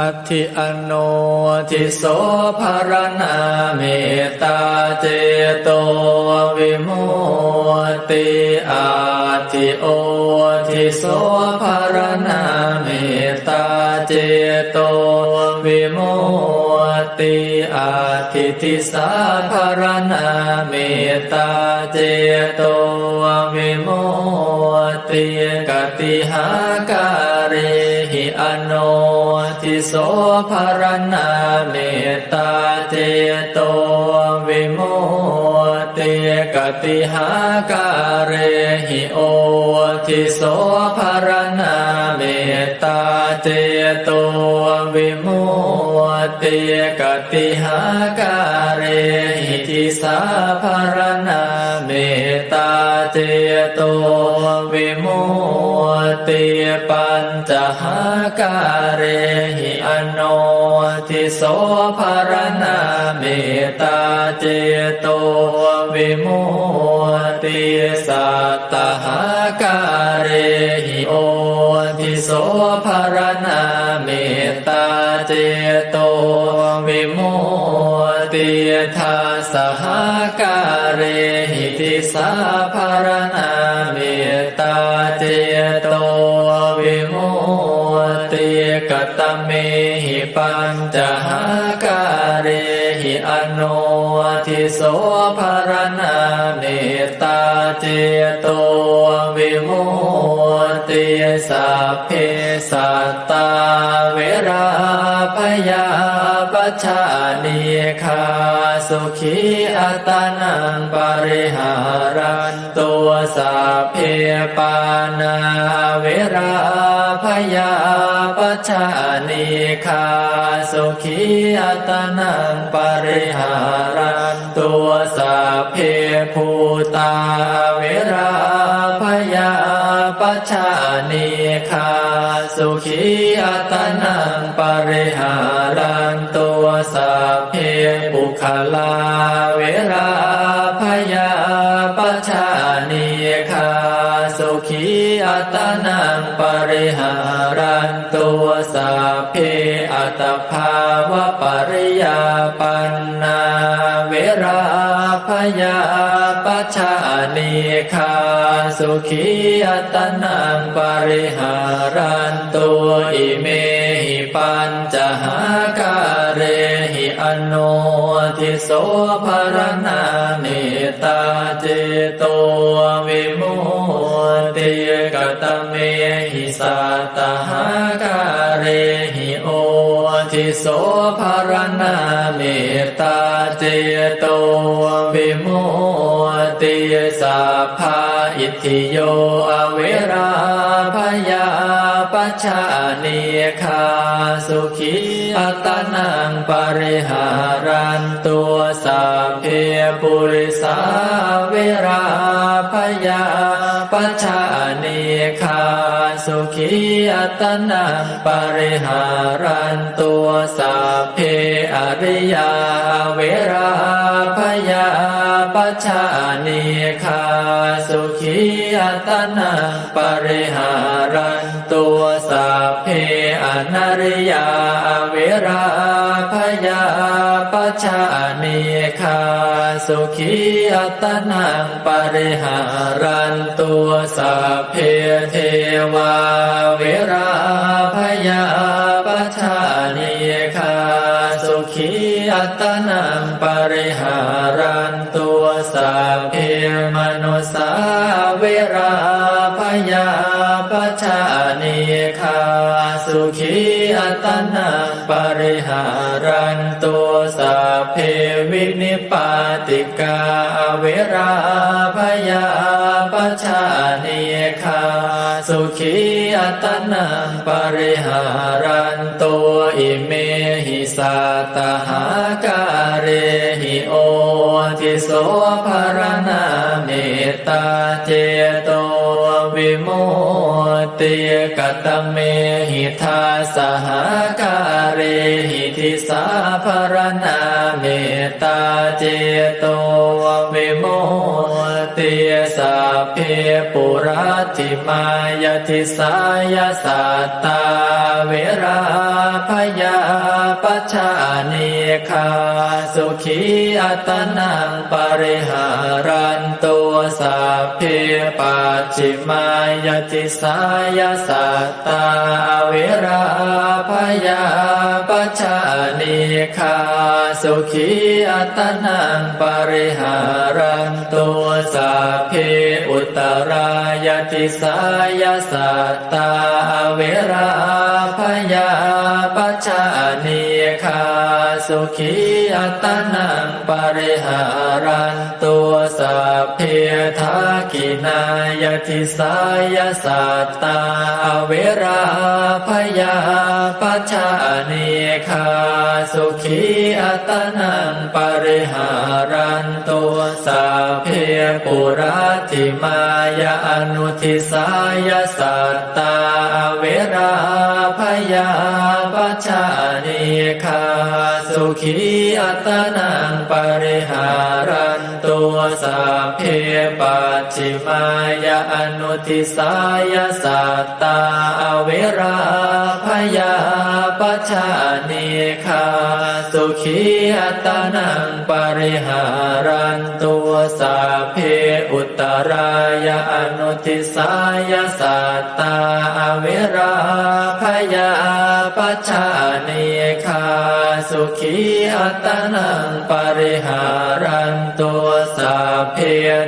อัติอโนทิโสภารณาเมตตาเจโตวิมุตติอาทิโอทิโสภารณาเมตตาเจโตวิมุตติอาทิทิสาภารณาเมตตาเจโตวิมุตติกติหากา โนทิโสภรณาเมตตาเจโตวิโมท กติหาการิหิโอทิโสภรณาเมตตาเจโตวิมุตติกติหาการิหิทิสาภรณาเมตตาเจโตวิมุตติปัญจหาการิหิอโนทิโสภรณาเมตตาเจโต วิมุติสัตตหาการิหิโอทิโสภารณาเมตตาเจโตวิมุติทัสหาการิหิทิสาภารณาเมตตาเจโตวิมุติกตเมหิปัญจหาการิหิอโนทิโสภาร ตาเจโตวิมุตติสัพเพสัตตาเวราพยาปัจจานิคาสุขีอัตานังปริหารันตัวสัพเพปานาเวราพยาปัจจานิคาสุขีอัตานังปริหารันตัวสัพเพ ปัจจานิคาสุขีอัตานังปริหารันตัวสัพเพปุคลาเวราพยาปัจจานิคาสุขีอัตานังปริหารันตัวสัพเพอัตภาวะปริยาปัน ยาปัจจานิคาสุขีอัตนังปริหารันตัวอิเมหิปัญจหาการหิอโนทิโสภรณาเมตตาเจโตวิมุติกตเมหิสัตหาการหิโอทิโสภรณาเมตตาเจโต ตติสัพพาอิทิโยอเวราพยาปัจจานิคาสุขีอัตนังปริหารันตัวสัพเพปุริสาเวราพยาปัจจานิคาสุขีอัตนังปริหารันตัวสัพเพอริยาเวรา ปัจจานิคาสุขีอัตนังปริหารันตัวสัพเพอนาริยาเวราพยาปัจจานิคาสุขีอัตนังปริหารันตัวสัพเพเทวาเวราพยา งปริหารันตัวสัพเพมนุสาเวราพยาปัจจานิคาสุขีอัตนังปริหารันตัวสัพเพวินิปาติกาเวราพยาปัจจานิคาสุขีอัตนังปริหารันตัวอิเม หิสัตหาการิหิโอทิโสภรณาเมตตาเจโตวิโมติกตเมหิทาสหาการิหิทิสาภรณาเมตตาเจโตวิโมติสัพเพปุราติมายทิสายสัตตาเวรา ปัจจานิคาสุขีอัตนังปริหารันตัวสัพเพปัจจิมายติสายสัตตาเวราพยาปัจจานิคาสุขีอัตนังปริหารันตัวสัพเพอุตรายติสายสัตตาเวราพยาปัจจา สุขีอัตนังปริหารันตัวสัพเพทากินายติสายสัตตาเวราพยาปัจจานิคาสุขีอัตนังปริหารันตัวสัพเพปุราติมายาอนุทิสายสัตตาเวราพยา ขีอัตนังปริหารันตัวสัพเพปัจจิมายาอนุทิสายสัตตาเวราพยาปัจจานิคาสุขีอัตนังปริหารันตัวสัพเพอุตรายาอนุทิสายสัตตา ขีอัตนังปริหารันตัวสัพเพ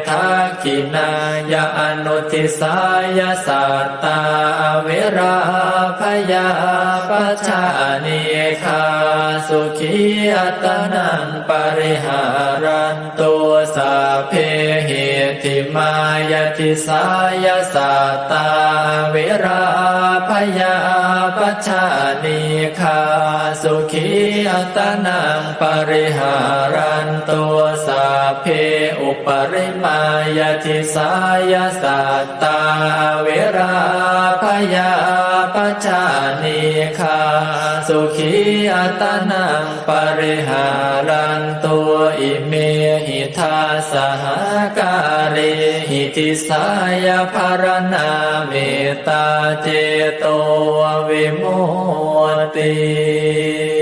ทักขินายาอนุทิสายสัตตาเวราพยาปัจจานิคาสุขีอัตนังปริหารันตัวสัพเพเหติมายติสายสัตตาเวราพยาปัจจานิคา สุขีอัตนังปริหารันตัวสัพเพอุปริมายติสายสัตตาเวราพยาปัจจานิคาสุขีอัตนังปริหารันตัวอิเมหิทาสหการ ติสายภารณาเมตตาเจโตวิมุตติ